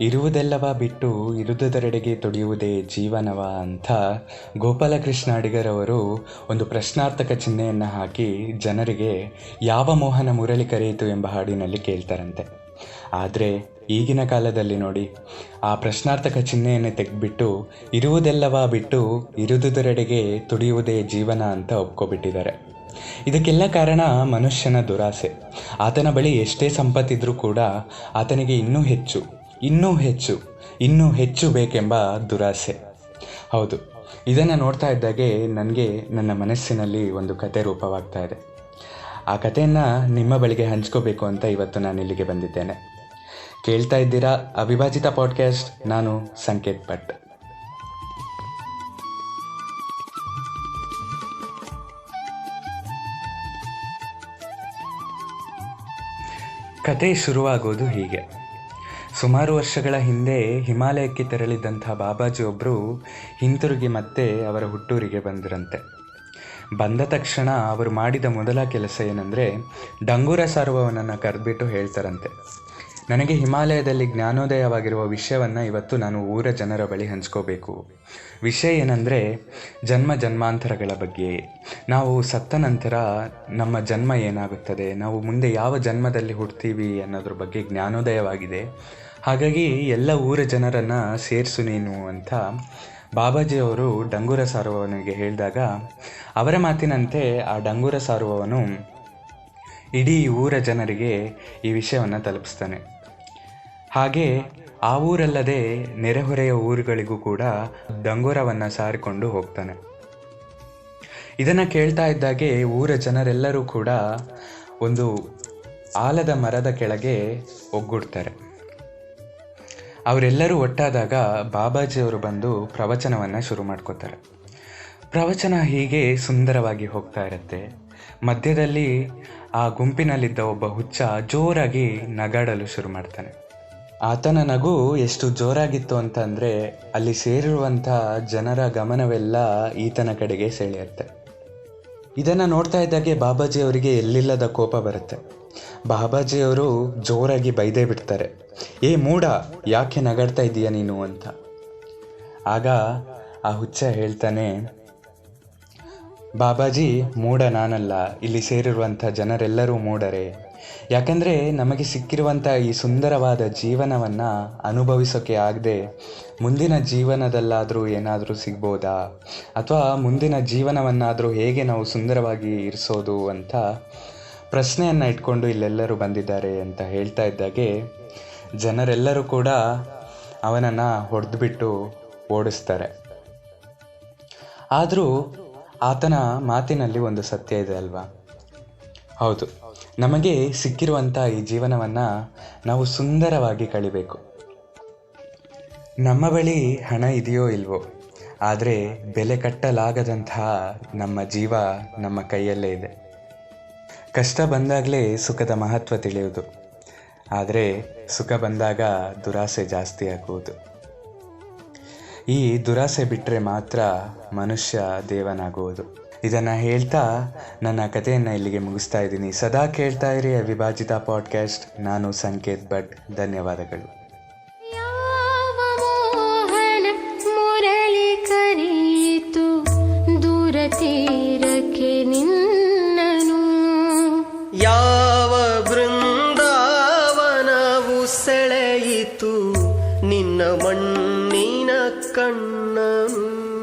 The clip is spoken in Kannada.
ಇರುವುದೆಲ್ಲವ ಬಿಟ್ಟು ಇರುವುದರೆಡೆಗೆ ತುಡಿಯುವುದೇ ಜೀವನವ ಅಂತ ಗೋಪಾಲಕೃಷ್ಣ ಅಡಿಗರವರು ಒಂದು ಪ್ರಶ್ನಾರ್ಥಕ ಚಿಹ್ನೆಯನ್ನು ಹಾಕಿ ಜನರಿಗೆ ಯಾವ ಮೋಹನ ಮುರಳಿ ಕರೆಯಿತು ಎಂಬ ಹಾಡಿನಲ್ಲಿ ಕೇಳ್ತಾರಂತೆ. ಆದರೆ ಈಗಿನ ಕಾಲದಲ್ಲಿ ನೋಡಿ, ಆ ಪ್ರಶ್ನಾರ್ಥಕ ಚಿಹ್ನೆಯನ್ನು ತೆಗೆದುಬಿಟ್ಟು ಇರುವುದೆಲ್ಲವ ಬಿಟ್ಟು ಇರುವುದರೆಡೆಗೆ ತುಡಿಯುವುದೇ ಜೀವನ ಅಂತ ಒಪ್ಕೊಬಿಟ್ಟಿದ್ದಾರೆ. ಇದಕ್ಕೆಲ್ಲ ಕಾರಣ ಮನುಷ್ಯನ ದುರಾಸೆ. ಆತನ ಬಳಿ ಎಷ್ಟೇ ಸಂಪತ್ತಿದ್ರೂ ಕೂಡ ಆತನಿಗೆ ಇನ್ನೂ ಹೆಚ್ಚು. ಇನ್ನೂ ಹೆಚ್ಚು ಇನ್ನೂ ಹೆಚ್ಚು ಬೇಕೆಂಬ ದುರಾಸೆ. ಹೌದು, ಇದನ್ನು ನೋಡ್ತಾ ಇದ್ದಾಗೆ ನನಗೆ ನನ್ನ ಮನಸ್ಸಿನಲ್ಲಿ ಒಂದು ಕತೆ ರೂಪವಾಗ್ತಾ ಇದೆ. ಆ ಕಥೆಯನ್ನು ನಿಮ್ಮ ಬಳಿಗೆ ಹಂಚ್ಕೋಬೇಕು ಅಂತ ಇವತ್ತು ನಾನು ಇಲ್ಲಿಗೆ ಬಂದಿದ್ದೇನೆ. ಕೇಳ್ತಾ ಇದ್ದೀರಾ ಅವಿಭಾಜಿತ ಪಾಡ್ಕಾಸ್ಟ್ ನಾನು ಸಂಕೇತ್ ಭಟ್. ಕತೆ ಶುರುವಾಗೋದು ಹೀಗೆ. ಸುಮಾರು ವರ್ಷಗಳ ಹಿಂದೆ ಹಿಮಾಲಯಕ್ಕೆ ತೆರಳಿದ್ದಂಥ ಬಾಬಾಜಿ ಒಬ್ಬರು ಹಿಂತಿರುಗಿ ಮತ್ತೆ ಅವರ ಹುಟ್ಟೂರಿಗೆ ಬಂದಿರಂತೆ. ಬಂದ ತಕ್ಷಣ ಅವರು ಮಾಡಿದ ಮೊದಲ ಕೆಲಸ ಏನಂದರೆ ಡಂಗೂರ ಸಾರುವವನನ್ನು ಕರೆದ್ಬಿಟ್ಟು ಹೇಳ್ತಾರಂತೆ. ನನಗೆ ಹಿಮಾಲಯದಲ್ಲಿ ಜ್ಞಾನೋದಯವಾಗಿರುವ ವಿಷಯವನ್ನು ಇವತ್ತು ನಾನು ಊರ ಜನರ ಬಳಿ ಹಂಚ್ಕೋಬೇಕು. ವಿಷಯ ಏನಂದರೆ, ಜನ್ಮ ಜನ್ಮಾಂತರಗಳ ಬಗ್ಗೆ. ನಾವು ಸತ್ತ ನಂತರ ನಮ್ಮ ಜನ್ಮ ಏನಾಗುತ್ತದೆ? ನಾವು ಮುಂದೆ ಯಾವ ಜನ್ಮದಲ್ಲಿ ಹುಡ್ತೀವಿ ಅನ್ನೋದ್ರ ಬಗ್ಗೆ ಜ್ಞಾನೋದಯವಾಗಿದೆ. ಹಾಗಾಗಿ ಎಲ್ಲ ಊರ ಜನರನ್ನು ಸೇರಿಸು ನೀನು ಅಂತ ಬಾಬಾಜಿ ಅವರು ಡಂಗೂರ ಸಾರುವವನಿಗೆ ಹೇಳಿದಾಗ, ಅವರ ಮಾತಿನಂತೆ ಆ ಡಂಗೂರ ಸಾರುವವನು ಇಡೀ ಊರ ಜನರಿಗೆ ಈ ವಿಷಯವನ್ನು ತಲುಪಿಸ್ತಾನೆ. ಹಾಗೆ ಆ ಊರಲ್ಲದೆ ನೆರೆಹೊರೆಯ ಊರುಗಳಿಗೂ ಕೂಡ ಡಂಗೂರವನ್ನು ಸಾರಿಕೊಂಡು ಹೋಗ್ತಾನೆ. ಇದನ್ನು ಕೇಳ್ತಾ ಇದ್ದಾಗೆ ಊರ ಜನರೆಲ್ಲರೂ ಕೂಡ ಒಂದು ಆಲದ ಮರದ ಕೆಳಗೆ ಒಗ್ಗೂಡ್ತಾರೆ. ಅವರೆಲ್ಲರೂ ಒಟ್ಟಾದಾಗ ಬಾಬಾಜಿಯವರು ಬಂದು ಪ್ರವಚನವನ್ನು ಶುರು ಮಾಡ್ಕೋತಾರೆ. ಪ್ರವಚನ ಹೀಗೆ ಸುಂದರವಾಗಿ ಹೋಗ್ತಾ ಇರುತ್ತೆ. ಮಧ್ಯದಲ್ಲಿ ಆ ಗುಂಪಿನಲ್ಲಿದ್ದ ಒಬ್ಬ ಹುಚ್ಚ ಜೋರಾಗಿ ನಗಾಡಲು ಶುರು ಮಾಡ್ತಾನೆ. ಆತನ ನಗು ಎಷ್ಟು ಜೋರಾಗಿತ್ತು ಅಂತಂದರೆ ಅಲ್ಲಿ ಸೇರಿರುವಂಥ ಜನರ ಗಮನವೆಲ್ಲ ಈತನ ಕಡೆಗೆ ಸೆಳೆಯುತ್ತೆ. ಇದನ್ನು ನೋಡ್ತಾ ಇದ್ದಾಗೆ ಬಾಬಾಜಿ ಅವರಿಗೆ ಎಲ್ಲಿಲ್ಲದ ಕೋಪ ಬರುತ್ತೆ. ಬಾಬಾಜಿಯವರು ಜೋರಾಗಿ ಬೈದೇ ಬಿಡ್ತಾರೆ. ಏ ಮೂಡ ಯಾಕೆ ನಗಾಡ್ತಾ ಇದ್ದೀಯ ನೀನು ಅಂತ. ಆಗ ಆ ಹುಚ್ಚ ಹೇಳ್ತಾನೆ ಬಾಬಾಜಿ, ಮೂಢ ನಾನಲ್ಲ. ಇಲ್ಲಿ ಸೇರಿರುವಂಥ ಜನರೆಲ್ಲರೂ ಮೂಡರೆ ಯಾಕಂದರೆ ನಮಗೆ ಸಿಕ್ಕಿರುವಂಥ ಈ ಸುಂದರವಾದ ಜೀವನವನ್ನು ಅನುಭವಿಸೋಕೆ ಆಗದೆ ಮುಂದಿನ ಜೀವನದಲ್ಲಾದರೂ ಏನಾದರೂ ಸಿಗ್ಬೋದಾ? ಅಥವಾ ಮುಂದಿನ ಜೀವನವನ್ನಾದರೂ ಹೇಗೆ ನಾವು ಸುಂದರವಾಗಿ ಇರಿಸೋದು ಅಂತ ಪ್ರಶ್ನೆಯನ್ನು ಇಟ್ಕೊಂಡು ಇಲ್ಲೆಲ್ಲರೂ ಬಂದಿದ್ದಾರೆ ಅಂತ ಹೇಳ್ತಾ ಇದ್ದಾಗೆ ಜನರೆಲ್ಲರೂ ಕೂಡ ಅವನನ್ನು ಹೊಡೆದುಬಿಟ್ಟು ಓಡಿಸ್ತಾರೆ. ಆದರೂ ಆತನ ಮಾತಿನಲ್ಲಿ ಒಂದು ಸತ್ಯ ಇದೆ ಅಲ್ವಾ? ಹೌದು. ನಮಗೆ ಸಿಕ್ಕಿರುವಂಥ ಈ ಜೀವನವನ್ನು ನಾವು ಸುಂದರವಾಗಿ ಕಳಿಬೇಕು. ನಮ್ಮ ಬಳಿ ಹಣ ಇದೆಯೋ ಇಲ್ವೋ, ಆದರೆ ಬೆಲೆ ಕಟ್ಟಲಾಗದಂತಹ ನಮ್ಮ ಜೀವ ನಮ್ಮ ಕೈಯಲ್ಲೇ ಇದೆ. ಕಷ್ಟ ಬಂದಾಗಲೇ ಸುಖದ ಮಹತ್ವ ತಿಳಿಯುವುದು. ಆದರೆ ಸುಖ ಬಂದಾಗ ದುರಾಸೆ ಜಾಸ್ತಿ ಆಗುವುದು. ಈ ದುರಾಸೆ ಬಿಟ್ಟರೆ ಮಾತ್ರ ಮನುಷ್ಯ ದೇವನಾಗುವುದು. ಇದನ್ನು ಹೇಳ್ತಾ ನನ್ನ ಕಥೆಯನ್ನು ಇಲ್ಲಿಗೆ ಮುಗಿಸ್ತಾ ಇದ್ದೀನಿ. ಸದಾ ಕೇಳ್ತಾ ಇರಿ ಅವಿಭಾಜಿತ ಪಾಡ್ಕಾಸ್ಟ್ ನಾನು ಸಂಕೇತ್ ಭಟ್. ಧನ್ಯವಾದಗಳು. ಮುರಳಿ ಕರೀತು ದೂರ மண்ணின கண்ணனும்